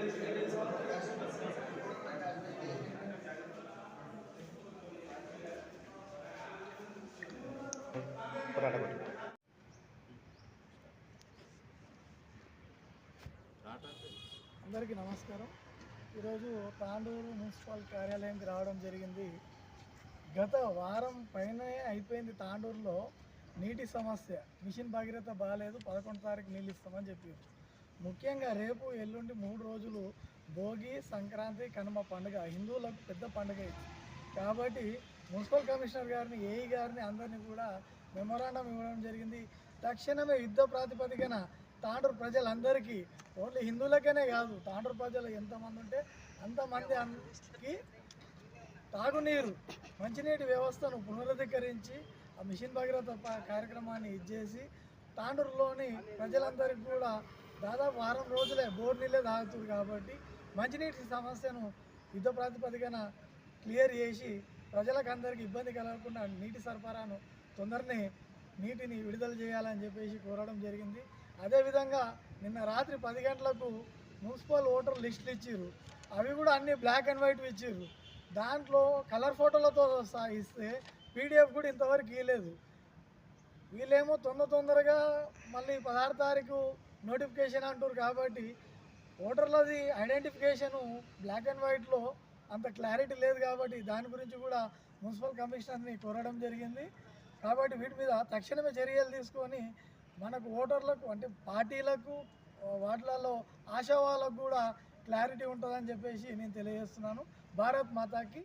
అందరికీ నమస్కారం. ఈరోజు తాండూరు మున్సిపల్ కార్యాలయానికి రావడం జరిగింది. గత వారం పైన అయిపోయింది తాండూరులో నీటి సమస్య. మిషన్ భగీరథ బాగాలేదు పదకొండు తారీఖు నీళ్ళు ఇస్తామని చెప్పారు. ముఖ్యంగా రేపు ఎల్లుండి మూడు రోజులు భోగి సంక్రాంతి కనుమ పండుగ. హిందువులకు పెద్ద పండుగ ఇది. కాబట్టి మున్సిపల్ కమిషనర్ గారిని ఏఈ గారిని అందరినీ కూడా మెమొరాండం ఇవ్వడం జరిగింది. తక్షణమే యుద్ధ ప్రాతిపదికన తాండూరు ప్రజలందరికీ ఓన్లీ హిందువులకనే కాదు తాండూరు ప్రజలు ఎంతమంది ఉంటే అంతమంది అందరికీ తాగునీరు మంచినీటి వ్యవస్థను పునరుద్ధరించి ఆ మిషన్ భగీరథ కార్యక్రమాన్ని ఇచ్చేసి తాండూరులోని ప్రజలందరికీ కూడా దాదాపు వారం రోజులే బోర్ నీళ్ళే తాగుతుంది కాబట్టి మంచినీటి సమస్యను యుద్ధ ప్రాతిపదికన క్లియర్ చేసి ప్రజలకు అందరికీ ఇబ్బంది కలగకుండా నీటి సరఫరాను తొందరనే నీటిని విడుదల చేయాలని చెప్పేసి కోరడం జరిగింది. అదేవిధంగా నిన్న రాత్రి పది గంటలకు మున్సిపల్ ఓటర్ లిస్టులు ఇచ్చారు అవి కూడా అన్ని బ్లాక్ అండ్ వైట్ ఇచ్చారు దాంట్లో కలర్ ఫోటోలతో ఇస్తే పీడిఎఫ్ కూడా ఇంతవరకు ఇవ్వలేదు వీళ్ళేమో తొందర తొందరగా మళ్ళీ పదహారు తారీఖు నోటిఫికేషన్ అంటారు కాబట్టి ఓటర్లది ఐడెంటిఫికేషను బ్లాక్ అండ్ వైట్లో అంత క్లారిటీ లేదు కాబట్టి దాని గురించి కూడా మున్సిపల్ కమిషనర్ని కోరడం జరిగింది. కాబట్టి వీటి మీద తక్షణమే చర్యలు తీసుకొని మనకు ఓటర్లకు అంటే పార్టీలకు వాటిలలో ఆశావాళ్ళకు కూడా క్లారిటీ ఉంటుందని చెప్పేసి నేను తెలియజేస్తున్నాను. భారత్ మాతాకి